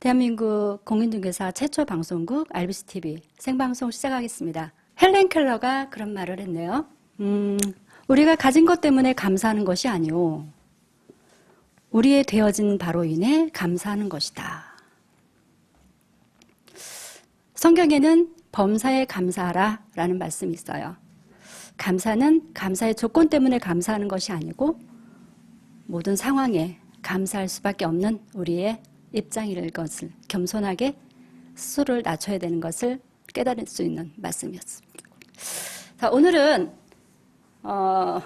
대한민국 공인중개사 최초 방송국 RBC TV 생방송 시작하겠습니다. 헬렌 켈러가 그런 말을 했네요. 음, 우리가 가진 것 때문에 감사하는 것이 아니오. 우리의 되어진 바로 인해 감사하는 것이다. 성경에는 범사에 감사하라 라는 말씀이 있어요. 감사는 감사의 조건 때문에 감사하는 것이 아니고 모든 상황에 감사할 수밖에 없는 우리의 입장일 것을 겸손하게 스스로를 낮춰야 되는 것을 깨달을 수 있는 말씀이었습니다. 자, 오늘은 어,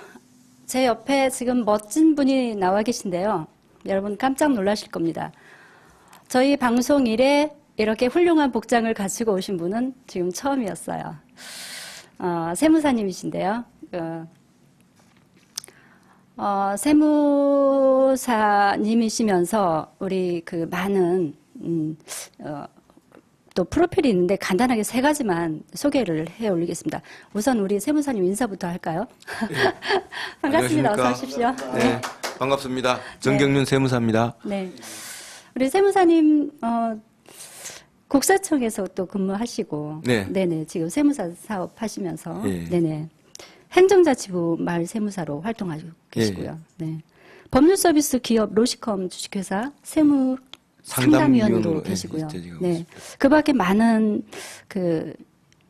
제 옆에 지금 멋진 분이 나와 계신데요. 여러분 깜짝 놀라실 겁니다. 저희 방송 일에 이렇게 훌륭한 복장을 갖추고 오신 분은 지금 처음이었어요. 어, 세무사님이신데요. 어, 어, 세무사님이시면서 우리 그 많은 음, 어, 또 프로필이 있는데 간단하게 세 가지만 소개를 해 올리겠습니다. 우선 우리 세무사님 인사부터 할까요? 반갑습니다. 어서? 오십시오. 네, 반갑습니다. 정경윤 세무사입니다. 네. 우리 세무사님, 어, 국세청에서 또 근무하시고. 네. 네네. 지금 세무사 사업 하시면서. 예. 네네. 행정자치부 마을 세무사로 활동하고 계시고요. 예. 네. 법률 서비스 기업 로시컴 주식회사 세무 상담위원으로, 예, 계시고요. 네. 그 밖에 많은 그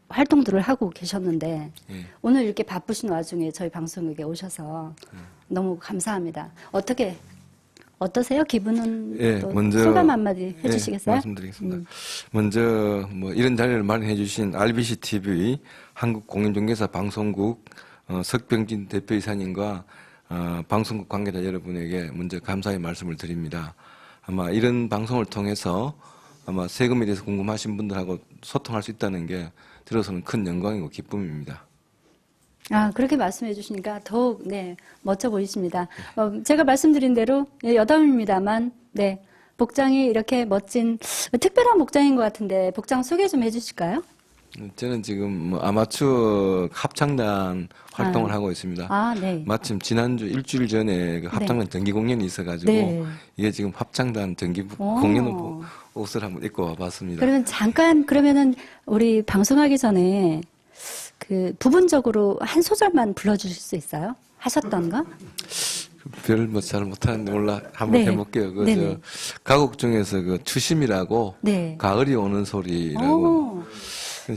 활동들을 하고 계셨는데 예. 오늘 이렇게 바쁘신 와중에 저희 방송국에 오셔서 네. 너무 감사합니다. 어떻게 어떠세요? 기분은 예, 또 먼저 소감 한마디 예, 해주시겠어요? 말씀드리겠습니다. 음. 먼저 뭐 이런 자리를 마련해 주신 RBC TV 한국공인중개사 방송국 어, 석병진 대표이사님과 어, 방송국 관계자 여러분에게 먼저 감사의 말씀을 드립니다. 아마 이런 방송을 통해서 아마 세금에 대해서 궁금하신 분들하고 소통할 수 있다는 게 들어서는 큰 영광이고 기쁨입니다. 아 그렇게 말씀해 주시니까 더욱 네 멋져 보이십니다. 어, 제가 말씀드린 대로 예, 여담입니다만 네 복장이 이렇게 멋진 특별한 복장인 것 같은데 복장 소개 좀 해 주실까요? 저는 지금 뭐 아마추어 합창단 활동을 아. 하고 있습니다. 아 네. 마침 지난주 일주일 전에 그 합창단 정기 공연이 있어가지고 네. 이게 지금 합창단 정기 오. 공연 옷을 한번 입고 와봤습니다. 그러면 잠깐 그러면은 우리 방송하기 전에 그 부분적으로 한 소절만 불러주실 수 있어요? 하셨던 거? 별뭐잘 못하는데 몰라 한번 네. 해볼게요. 그. 저 가곡 중에서 그 추심이라고 네. 가을이 오는 소리라고 오,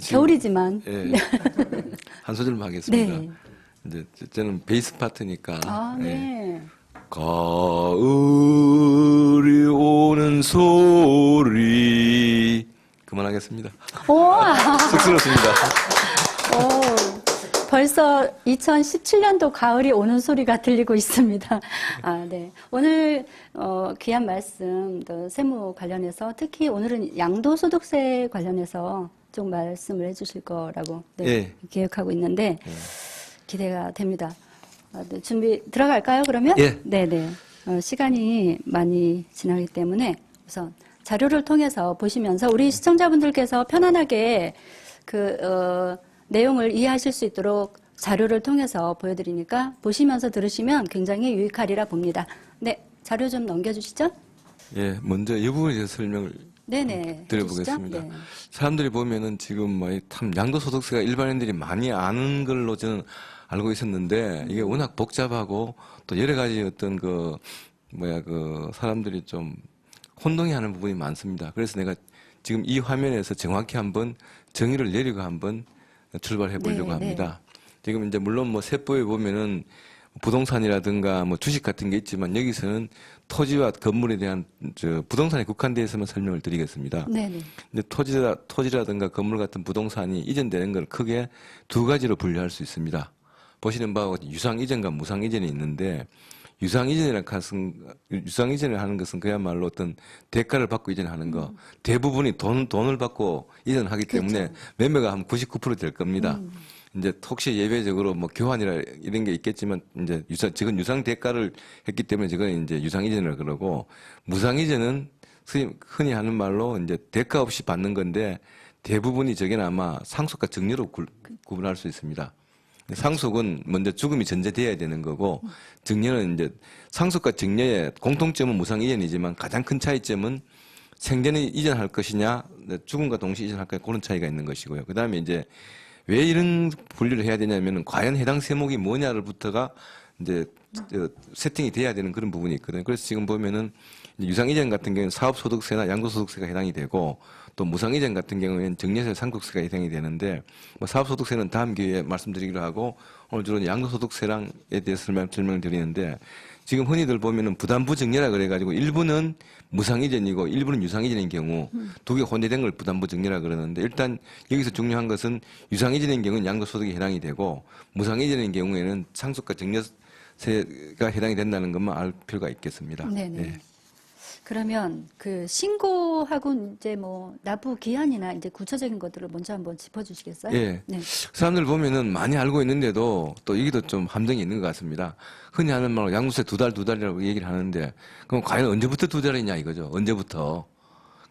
겨울이지만 예, 한 소절만 하겠습니다. 네. 이제 저는 베이스 파트니까 아 예. 네. 가을이 오는 소리 그만하겠습니다. 오, 쑥스럽습니다. 오, 벌써 2017년도 가을이 오는 소리가 들리고 있습니다. 아, 네. 오늘, 어, 귀한 말씀, 또 세무 관련해서 특히 오늘은 양도소득세 관련해서 좀 말씀을 해 주실 거라고 네, 예. 계획하고 있는데 기대가 됩니다. 아, 네, 준비 들어갈까요, 그러면? 예. 네네. 어, 시간이 많이 지나기 때문에 우선 자료를 통해서 보시면서 우리 시청자분들께서 편안하게 그, 어, 내용을 이해하실 수 있도록 자료를 통해서 보여드리니까 보시면서 들으시면 굉장히 유익하리라 봅니다. 네, 자료 좀 넘겨주시죠. 예, 먼저 이 부분에 대해서 설명을 네네. 드려보겠습니다. 해주시죠? 네. 사람들이 보면은 지금 뭐참 양도소득세가 일반인들이 많이 아는 걸로 저는 알고 있었는데 이게 워낙 복잡하고 또 여러 가지 어떤 그 뭐야 그 사람들이 좀 혼동해하는 부분이 많습니다. 그래서 내가 지금 이 화면에서 정확히 한번 정의를 내리고 한번 출발해 보려고 네, 네. 합니다. 지금 이제 물론 뭐 세법에 보면은 부동산이라든가 뭐 주식 같은 게 있지만 여기서는 토지와 건물에 대한 저 부동산에 있으면 설명을 드리겠습니다. 네네. 근데 토지라, 토지라든가 건물 같은 부동산이 이전되는 걸 크게 두 가지로 분류할 수 있습니다. 보시는 바와 같이 유상 이전과 무상 이전이 있는데 유상 이전이라는 것은 유상 이전을 하는 것은 그야말로 어떤 대가를 받고 이전하는 거 대부분이 돈 돈을 받고 이전하기 때문에 매매가 한 99%될 겁니다. 이제 혹시 예외적으로 뭐 교환이라 이런 게 있겠지만 이제 유상 지금 유상 대가를 했기 때문에 지금 이제 유상 이전을 그러고 무상 이전은 흔히- 흔히 하는 말로 이제 대가 없이 받는 건데 대부분이 저게는 아마 상속과 증여로 구, 구분할 수 있습니다. 상속은 먼저 죽음이 전제돼야 되는 거고 증여는 이제 상속과 증여의 공통점은 무상 이전이지만 가장 큰 차이점은 생전에 이전할 것이냐, 네, 죽음과 동시에 이전할 것이냐 그런 차이가 있는 것이고요. 그 다음에 이제 왜 이런 분류를 해야 되냐면은 과연 해당 세목이 뭐냐를부터가 이제 저 세팅이 돼야 되는 그런 부분이 있거든요. 그래서 지금 보면은 유상이전 같은 경우는 사업소득세나 양도소득세가 해당이 되고 또 무상이전 같은 경우에는 정리세 상속세가 해당이 되는데 뭐 사업소득세는 다음 기회에 말씀드리기로 하고 오늘 주로 양도소득세랑에 대해서 설명, 설명을 드리는데 지금 흔히들 보면은 부담부 정리라 그래가지고 일부는 무상이전이고 일부는 유상이전인 경우 두 개 혼재된 걸 부담부 정리라 그러는데 일단 여기서 중요한 것은 유상이전인 경우는 양도소득이 해당이 되고 무상이전인 경우에는 상속과 정려세가 해당이 된다는 것만 알 필요가 있겠습니다. 네네. 예. 그러면 그 신고하고 이제 뭐 납부 기한이나 이제 구체적인 것들을 먼저 한번 짚어주시겠어요? 예. 네. 사람들 보면은 많이 알고 있는데도 또 여기도 좀 함정이 있는 것 같습니다. 흔히 하는 말로 양도세 두 달, 두 달이라고 얘기를 하는데, 그럼 과연 언제부터 두 달이냐 이거죠. 언제부터.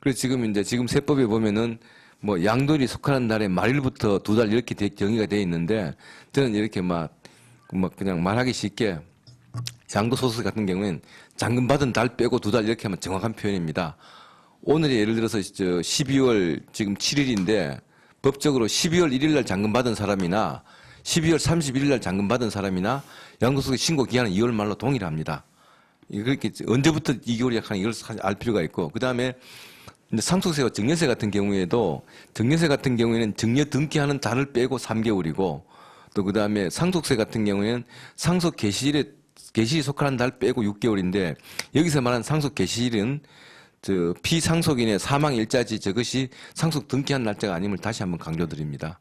그래서 지금 이제 지금 세법에 보면은 뭐 양돌이 속하는 날에 말일부터 두 달 이렇게 돼- 정의가 돼 있는데, 저는 이렇게 막, 뭐 그냥 말하기 쉽게 양도소득 같은 경우에는 잔금 받은 달 빼고 두 달 이렇게 하면 정확한 표현입니다. 오늘이 예를 들어서 저 12월 지금 7일인데 법적으로 12월 1일 날 잔금 받은 사람이나 12월 31일 날 잔금 받은 사람이나 양도소득 신고 기한은 2월 말로 동일합니다. 그렇게 언제부터 2개월이 약한 이걸 알 필요가 있고 그 다음에 이제 상속세와 증여세 같은 경우에도 증여세 같은 경우에는 증여 등기하는 달을 빼고 3개월이고 또 그 다음에 상속세 같은 경우에는 상속 개시일에 개시일이 속하는 달 빼고 6개월인데 여기서 말하는 상속 개시일은 저 피상속인의 사망 일자지 저것이 상속 등기한 날짜가 아님을 다시 한번 강조드립니다.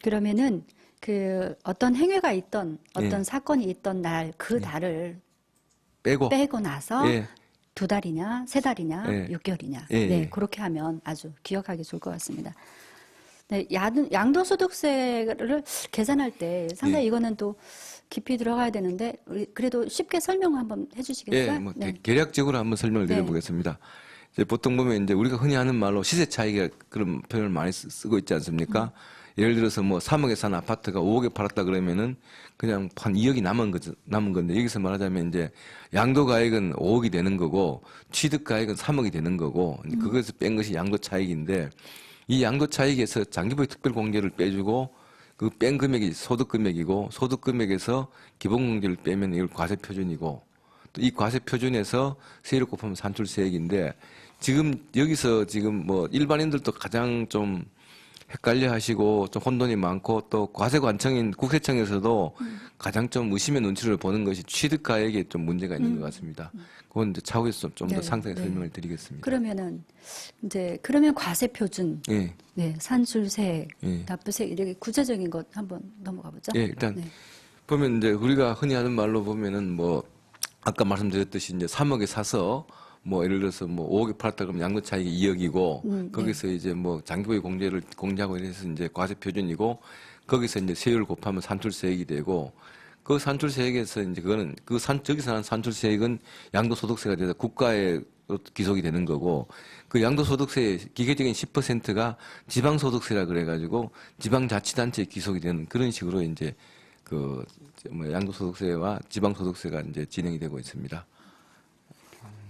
그러면은 그 어떤 행위가 있던 어떤 예. 사건이 있던 날 그 달을 빼고 빼고 나서 예. 두 달이냐 세 달이냐 예. 육 개월이냐 예, 네 예. 그렇게 하면 아주 기억하기 좋을 것 같습니다. 네, 양- 양도소득세를 계산할 때 상당히 예. 이거는 또 깊이 들어가야 되는데 그래도 쉽게 설명 한번 해주시겠어요? 예, 뭐 네. 대- 계략적으로 한번 설명을 네. 드려보겠습니다. 이제 보통 보면 이제 우리가 흔히 하는 말로 시세 차익이 그런 표현을 많이 쓰- 쓰고 있지 않습니까? 음. 예를 들어서 뭐 3억에 산 아파트가 5억에 팔았다 그러면은 그냥 한 2억이 남은 거 남은 건데 여기서 말하자면 이제 양도 가액은 5억이 되는 거고 취득 가액은 3억이 되는 거고 이제 그것을 뺀 것이 양도 차익인데 이 양도 차익에서 장기부의 특별 공제를 빼주고 그 뺀 금액이 소득 금액이고 소득 금액에서 기본 공제를 빼면 이걸 과세 표준이고 또 이 과세 표준에서 세율을 곱하면 산출세액인데 지금 여기서 지금 뭐 일반인들도 가장 좀 헷갈려 하시고 좀 혼돈이 많고 또 과세관청인 국세청에서도 가장 좀 의심의 눈치를 보는 것이 취득가액에 좀 문제가 있는 것 같습니다. 그건 이제 차후에서 좀더 네, 상세히 네. 설명을 드리겠습니다. 그러면은 이제 그러면 과세 표준, 예, 네, 산출세, 예. 납부세 이렇게 구체적인 것 한번 넘어가 보죠. 예, 일단 네. 보면 이제 우리가 흔히 하는 말로 보면은 뭐 아까 말씀드렸듯이 이제 3억에 사서 뭐 예를 들어서 뭐 5억에 팔았다 그러면 양도 차익이 2억이고 음, 네. 거기서 이제 뭐 장기보유 공제를 공제하고 이래서 이제 과세 표준이고 거기서 이제 세율 곱하면 산출세액이 되고 그 산출세액에서 이제 그거는 그 산 저기서 하는 산출세액은 양도소득세가 돼서 국가에 기속이 되는 거고 그 양도소득세의 기계적인 10%가 지방소득세라 그래가지고 지방자치단체에 기속이 되는 그런 식으로 이제 그 뭐 양도소득세와 지방소득세가 이제 진행이 되고 있습니다.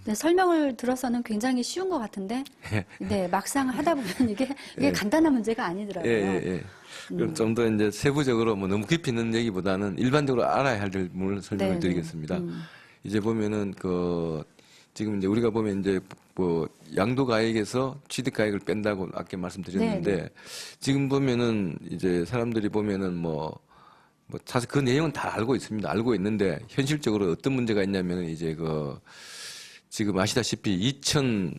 네, 설명을 들어서는 굉장히 쉬운 것 같은데, 네, 막상 하다 보면 이게, 이게 예. 간단한 문제가 아니더라고요. 예, 예, 예. 그럼 좀더 이제 세부적으로 뭐 너무 깊이 있는 얘기보다는 일반적으로 알아야 할 부분을 설명을 네, 네. 드리겠습니다. 음. 이제 보면은 그 지금 이제 우리가 보면 이제 뭐 양도 가액에서 취득 가액을 뺀다고 아까 말씀드렸는데 네, 지금 보면은 이제 사람들이 보면은 뭐 뭐 사실 그 내용은 다 알고 있습니다. 알고 있는데 현실적으로 어떤 문제가 있냐면은 이제 그 지금 아시다시피 2000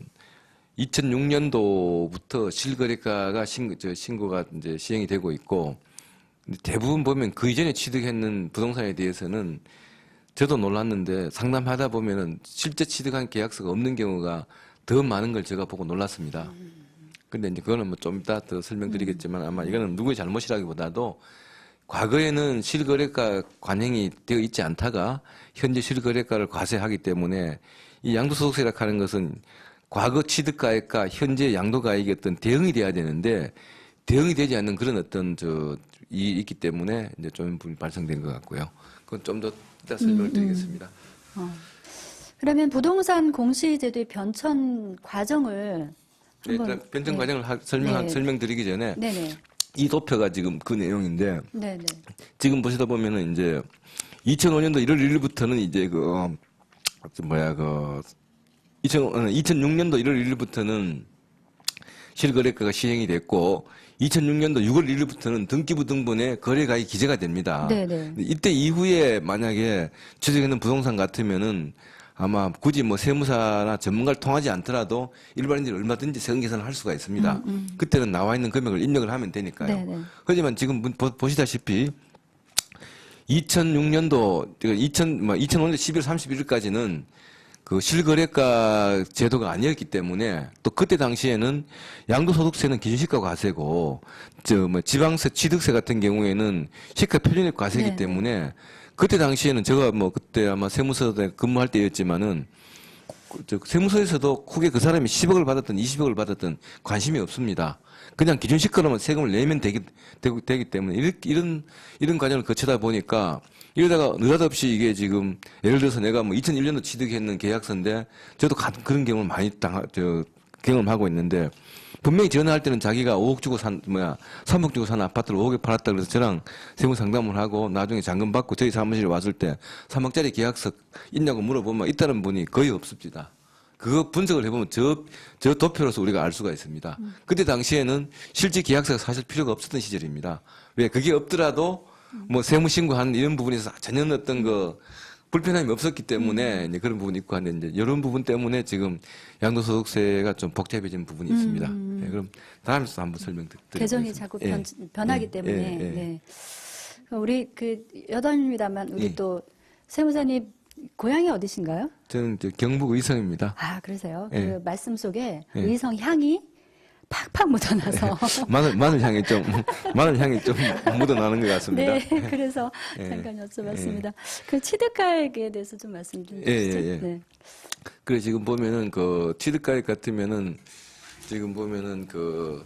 2006년도부터 실거래가가 신고, 저 신고가 이제 시행이 되고 있고 대부분 보면 그 이전에 취득했는 부동산에 대해서는 저도 놀랐는데 상담하다 보면은 실제 취득한 계약서가 없는 경우가 더 많은 걸 제가 보고 놀랐습니다. 근데 이제 그거는 뭐 좀 이따 더 설명드리겠지만 아마 이거는 누구의 잘못이라기보다도 과거에는 실거래가 관행이 되어 있지 않다가 현재 실거래가를 과세하기 때문에 이 양도소득세라 하는 것은 과거 취득가액과 현재 양도가액이 어떤 대응이 돼야 되는데 대응이 되지 않는 그런 어떤 저 이 있기 때문에 이제 좀 발생된 것 같고요. 그건 좀 더 이따 설명을 드리겠습니다. 그러면 부동산 공시제도의 변천 과정을 네, 일단 변경 네. 과정을 하- 설명 네. 설명드리기 전에 네네 이 도표가 지금 그 내용인데 네네 지금 보시다 보면은 이제 2005년도 1월 1일부터는 이제 그 어, 저 뭐야 그 2000, 2006년도 1월 1일부터는 실거래가가 시행이 됐고 2006년도 6월 1일부터는 등기부 등본에 거래가액이 기재가 됩니다. 네네 근데 이때 이후에 만약에 취득했는 부동산 같으면은 아마 굳이 뭐 세무사나 전문가를 통하지 않더라도 일반인들이 얼마든지 세금 계산을 할 수가 있습니다. 그때는 나와 있는 금액을 입력을 하면 되니까요. 네네 하지만 지금 보- 보- 보시다시피 2006년도 2000 뭐 2005년 11월 31일까지는 그 실거래가 제도가 아니었기 때문에 또 그때 당시에는 양도소득세는 기준시가 과세고 저 뭐 지방세 취득세 같은 경우에는 시가 표준액 과세이기 네, 때문에 그때 당시에는 제가 뭐 그때 아마 세무서에 근무할 때였지만은 세무서에서도 크게 그 사람이 10억을 받았든 20억을 받았든 관심이 없습니다. 그냥 기준 시가로만 세금을 내면 되기, 되기, 때문에 이렇- 이런, 이런 과정을 거치다 보니까 이러다가 느닷없이 이게 지금 예를 들어서 내가 뭐 2001년도 취득했는 계약서인데 저도 그런 경험을 많이 당, 저, 경험하고 있는데 분명히 전화할 때는 자기가 5억 주고 산, 뭐야, 3억 주고 산 아파트를 5억에 팔았다 그래서 저랑 세무 상담을 하고 나중에 잔금 받고 저희 사무실에 왔을 때 3억짜리 계약서 있냐고 물어보면 있다는 분이 거의 없습니다. 그거 분석을 해보면 저, 저 도표로서 우리가 알 수가 있습니다. 그때 당시에는 실제 계약서가 사실 필요가 없었던 시절입니다. 왜 그게 없더라도 뭐 세무 신고하는 이런 부분에서 전혀 어떤 그 불편함이 없었기 때문에 이제 그런 부분이 있고 한데 이제 이런 부분 때문에 지금 양도소득세가 좀 복잡해진 부분이 있습니다. 예, 그럼 다음에서 한번 설명드리겠습니다. 개정이 자꾸 예. 변, 변하기 예, 때문에 예, 예. 네. 우리 그 여덟입니다만 우리 예. 또 세무사님 고향이 어디신가요? 저는 경북 의성입니다. 아 그러세요. 예. 그 말씀 속에 예. 의성 향이 팍팍 묻어나서 마늘 마늘 향이 좀 마늘 향이 좀 묻어나는 것 같습니다. 네 그래서 예. 잠깐 여쭤봤습니다. 그 취득가액에 대해서 좀 말씀 좀 예, 주시죠. 예, 예. 네. 그래 지금 보면은 그 취득가액 같으면은 지금 보면은 그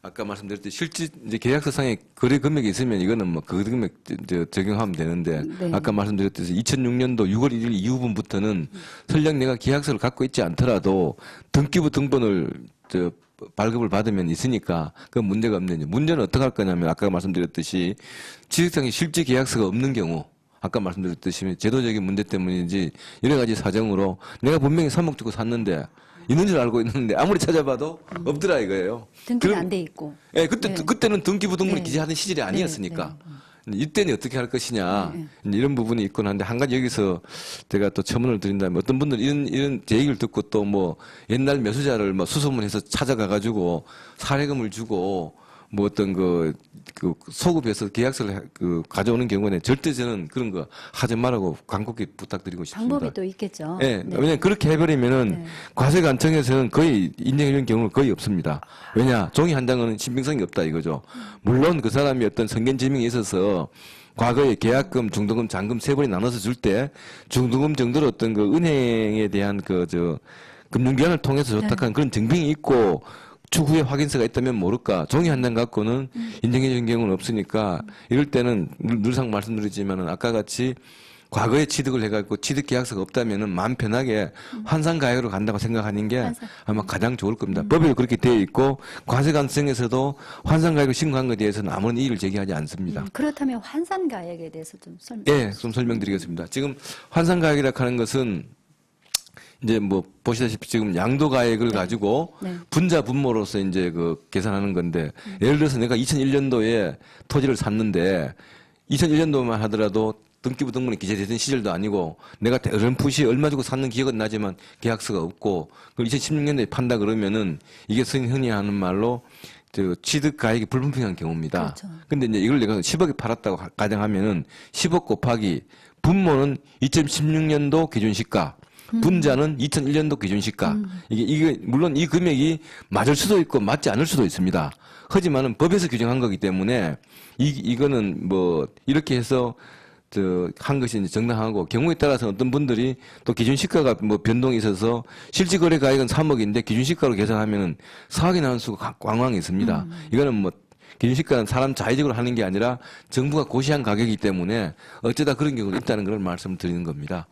아까 말씀드렸듯이 실제 이제 계약서상에 거래 금액이 있으면 이거는 뭐그 금액 저 적용하면 되는데 네. 아까 말씀드렸듯이 2006년도 6월 1일 이후부터는 설령 내가 계약서를 갖고 있지 않더라도 등기부 등본을 저 발급을 받으면 있으니까 그 문제가 없는데 문제는 어떻게 할 거냐면 아까 말씀드렸듯이 취득상에 실제 계약서가 없는 경우 아까 말씀드렸듯이 제도적인 문제 때문인지 여러 가지 사정으로 내가 분명히 3억 주고 샀는데 있는 줄 알고 있는데 아무리 찾아봐도 없더라 이거예요. 그럼- 안돼 있고. 예, 그때 네. 그때는 등기부 등본을 네. 기재하는 시절이 아니었으니까. 이때는 어떻게 할 것이냐. 네, 이제 이런 부분이 있곤 한데 한 가지 여기서 제가 또 첨언을 드린다면 어떤 분들 이런 이런 제 얘기를 듣고 또 뭐 옛날 매수자를 뭐 수소문해서 찾아가 가지고 사례금을 주고 뭐 어떤 그, 그 소급해서 계약서를 해- 그 가져오는 경우는 절대 저는 그런 거 하지 말라고 간곡히 부탁드리고 싶습니다. 방법이 또 있겠죠. 예, 네. 왜냐면 그렇게 해버리면은 네. 과세관청에서는 거의 인정 이런 경우는 거의 없습니다. 왜냐 종이 한 장은 신빙성이 없다 이거죠. 물론 그 사람이 어떤 성견 지명이 있어서 과거에 계약금, 중도금, 잔금 세 번이 나눠서 줄 때 중도금 정도로 어떤 그 은행에 대한 그 저 금융기관을 통해서 조탁한 그런 증빙이 있고 추후에 확인서가 있다면 모를까 종이 한 장 갖고는 인정해준 경우는 없으니까 이럴 때는 늘- 늘상 말씀드리지만은 아까 같이 과거에 취득을 해갖고 취득 계약서가 없다면은 마음 편하게 환상 가액으로 간다고 생각하는 게. 아마 가장 좋을 겁니다. 법에도 그렇게 되어 있고 과세관청에서도 환상 가액을 신고한 것에 대해서는 아무런 이의를 제기하지 않습니다. 음, 그렇다면 환산 가액에 대해서 좀 설명. 예, 좀 설명드리겠습니다. 지금 환상 가액이라 하는 것은 이제 뭐 보시다시피 지금 양도 가액을 가지고 네. 분자 분모로서 이제 그 계산하는 건데 예를 들어서 내가 2001년도에 토지를 샀는데 2001년도만 하더라도 등기부 등본에 기재되던 시절도 아니고 내가 어렴풋이 얼마 주고 샀는 기억은 나지만 계약서가 없고 그 2016년도에 판다 그러면은 이게 흔히 하는 말로 저 취득 가액이 불분명한 경우입니다. 그렇죠. 근데 이제 이걸 내가 10억에 팔았다고 가- 가정하면은 10억 곱하기 분모는 2016년도 기준 시가, 분자는 2001년도 기준 시가. 이게 이게 물론 이 금액이 맞을 수도 있고 맞지 않을 수도 있습니다. 하지만은 법에서 규정한 거기 때문에 이 이거는 뭐 이렇게 해서 저한 것이 이제 정당하고 경우에 따라서 어떤 분들이 또 기준 시가가 뭐 변동이 있어서 실질 거래 가액은 3억인데 기준 시가로 계산하면은 4억이 나올 수가 광황이 있습니다. 이거는 뭐 기준 시가는 사람 자의적으로 하는 게 아니라 정부가 고시한 가격이기 때문에 어쩌다 그런 경우도 있다는 걸 말씀을 드리는 겁니다.